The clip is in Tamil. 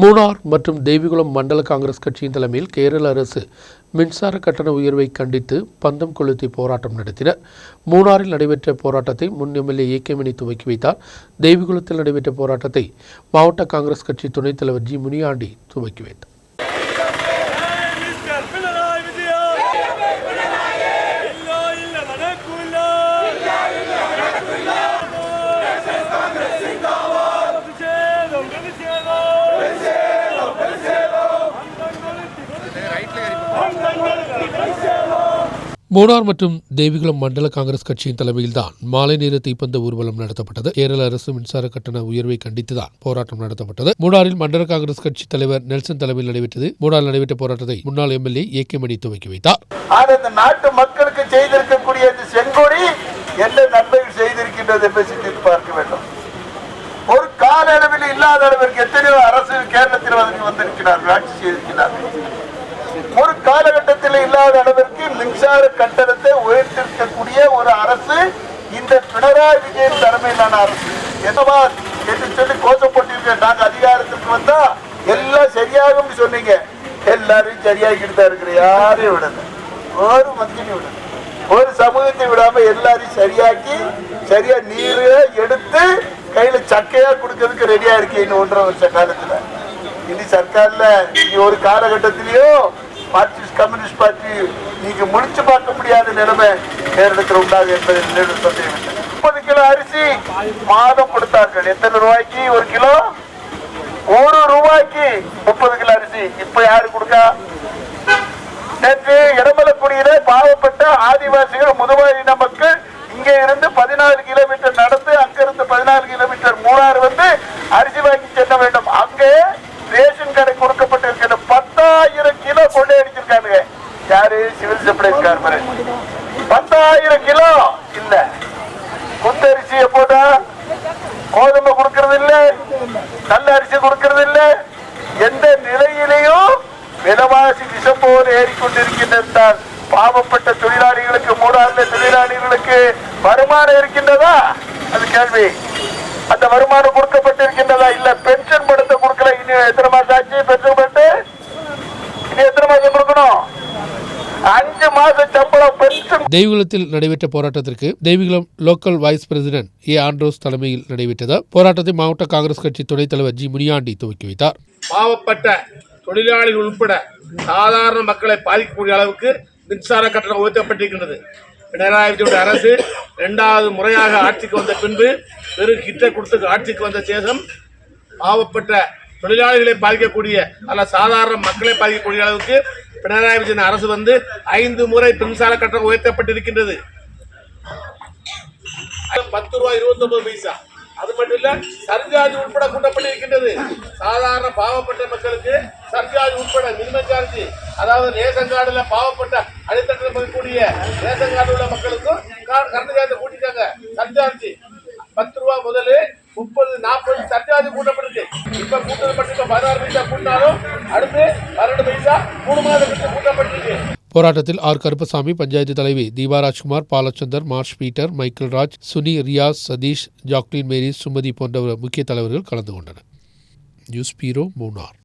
மூணார் மற்றும் தேவிகுளம் மண்டல காங்கிரஸ் கட்சியின் தலைமையில் கேரள அரசு மின்சார கட்டண உயர்வை கண்டித்து பந்தம் கொளுத்தி போராட்டம் நடத்தினர். மூணாரில் நடைபெற்ற போராட்டத்தை முன் எம்எல்ஏ ஏகேமணி துவக்கி வைத்தார். தேவிகுளத்தில் நடைபெற்ற போராட்டத்தை மாவட்ட காங்கிரஸ் கட்சி துணைத் தலைவர் ஜி முனியாண்டி துவக்கி வைத்தார். மூணார் மற்றும் தேவிகுளம் மண்டல காங்கிரஸ் கட்சியின் தலைமையில்தான் மாலை நேர தீப்பந்த ஊர்வலம் நடத்தப்பட்டது. கேரள அரசு மின்சார கட்டண உயர்வை கண்டித்துதான் போராட்டம் நடத்தப்பட்டது. மூணாரில் மண்டல காங்கிரஸ் கட்சி தலைவர் நெல்சன் தலைமையில் நடைபெற்றது. மூணாரில் நடைபெற்ற போராட்டத்தை முன்னாள் எம்எல்ஏ ஏ கே மணி துவக்கி வைத்தார். நாட்டு மக்களுக்கு செய்திருக்கக்கூடிய செங்கொடி என்ன நன்மைகள் செய்திருக்கின்றது என்று சிந்தித்து பார்க்க வேண்டும். ஒரு கால அளவில் இல்லாத அளவிற்கு எத்தனையோ அரசு கேரளத்தில் வந்திருக்கிறார்கள் ஆட்சி செய்திருக்கிறார்கள். ஒரு கால காலகட்டத்தில் இல்லாத அளவிற்கு மின்சார கட்டணத்தை உயர்த்திருக்கக்கூடிய ஒரு அரசு இந்த பினராயி விஜயன் தலைமையிலான அரசு. என்னவா என்று சொல்லி கோஷப்பட்டிருக்க நாங்க அதிகாரத்துக்கு வந்தா எல்லாம் சரியாகும் சொன்னீங்க. எல்லாரும் சரியாகிட்டு தான் இருக்கிற யாரையும் விடல. ஒரு மந்திரி விடல. ஒரு சமூகத்தை விடாம எல்லாரையும் சரியாக்கி சரியா நீர் எடுத்து கையில சக்கையா கொடுக்கறதுக்கு ரெடியா இருக்கீங்க ஒன்றரை வருஷ காலத்துல. இனி சர்க்கார்ல இனி ஒரு காலகட்டத்திலயும் மார்க்சிஸ்ட் கம்யூனிஸ்ட் பார்ட்டி நீங்க முடிச்சு பார்க்க முடியாத நிலைமை கேரளத்தில் உண்டாகும் என்பதை நினைவு சந்தேகம் முப்பது கிலோ அரிசி மாதம் கொடுத்தார்கள். எத்தனை ரூபாய்க்கு? ஒரு கிலோ? ஒரு ரூபாய்க்கு முப்பது கிலோ அரிசி. இப்ப யாரு கொடுக்கா? நேற்று இடமலக்குடியில பாவப்பட்ட ஆதிவாசிகள் முதுமலை நமக்கு இங்கே இருந்து பதினாறு கிலோமீட்டர் நடந்து அங்கிருந்து பதினாலு கிலோமீட்டர் மூணாறு வந்து அரிசி வாங்கி செல்ல வேண்டும் அங்கே ரேஷன் கடை கொடுக்கப்பட்டிருக்கிற பத்தாயிரம் கிலோ கொண்டு அடிச்சிருக்காங்க யாரு சிவில் சப்ளைஸ் பத்தாயிரம் கிலோ. இல்ல. குத்தரிசி போட்டா கோதுமை கொடுக்கறது இல்ல நல்ல அரிசி கொடுக்கறது இல்ல எந்த நிலையிலையும் விலவாசி விஷம் போல் ஏறிக்கொண்டிருக்கின்றால் பாவப்பட்ட தொழிலாளிகளுக்கு மூடாந்த தொழிலாளிகளுக்கு வருமானம் இருக்கின்றதா? அது கேள்வி. அந்த வருமானம் கொடுக்கப்பட்டிருக்கின்றதா? இல்ல பென்ஷன் படத்தை கொடுக்கல இன்னும் எத்தனை சம்பளம் பென்ஷன் தேவிகுளத்தில் நடைபெற்ற போராட்டத்திற்கு Devikulam local vice president A Andros தலைமையில் நடைபெற்றது. போராட்டத்தை மாவட்ட காங்கிரஸ் கட்சி துணைத் தலைவர் ஜி முனியாண்டி துவக்கி வைத்தார். பாவப்பட்ட தொழிலாளிகள் உட்பட சாதாரண மக்களை பாதிக்கக்கூடிய அளவுக்கு மின்சார கட்டணம் உயர்த்தப்பட்டிருக்கின்றது. பினராயி விஜயனுடைய அரசு இரண்டாவது முறையாக ஆட்சிக்கு வந்த பின்பு பெரும் கிட்ட கொடுத்து ஆட்சிக்கு வந்த சேதம் பாவப்பட்ட தொழிலாளிகளை பாதிக்கக்கூடிய அல்ல சாதாரண மக்களை பாதிக்கக்கூடிய அளவுக்கு பினராயி விஜயன் அரசு வந்து ஐந்து முறை மின்சார கட்டணம் உயர்த்தப்பட்டிருக்கின்றது. பத்து ரூபாய் இருபத்தி ஒன்பது பைசா. அது மட்டும் இல்ல சர்ஜார்ஜ் உட்பட கூட்டப்பட்டிருக்கின்றது. சாதாரண பாவப்பட்ட மக்களுக்கு சர்ஜார்ஜ் உட்பட மினிமம் சார்ஜ் அதாவது ரேஷன் கார்டுல பாவப்பட்ட அடித்தட்டில் போகக்கூடிய ரேஷன் கார்டு உள்ள மக்களுக்கும் கா- கரண்ட் சார்ஜை கூட்டிட்டாங்க. சர்ஜார்ஜ் பத்து ரூபா முதல்ல முப்பது நாற்பது சர்ஜார்ஜ் கூட்டப்பட்டிருக்கு இப்ப கூட்டது மட்டும் பதினாறு பைசா கூட்டினாலும் அடுத்து பன்னெண்டு பைசா மூணு மாதம் கழிச்சு கூட்டப்பட்டிருக்கு போராட்டத்தில் ஆர். கருப்பசாமி பஞ்சாயத்து தலைவி Deepa Rajkumar Balachandar Marsh Peter Michael Raj Suni Riyas Sathish Jacqueline Mary Sumathi போன்ற முக்கிய தலைவர்கள் கலந்து கொண்டனர். News bureau Munnar.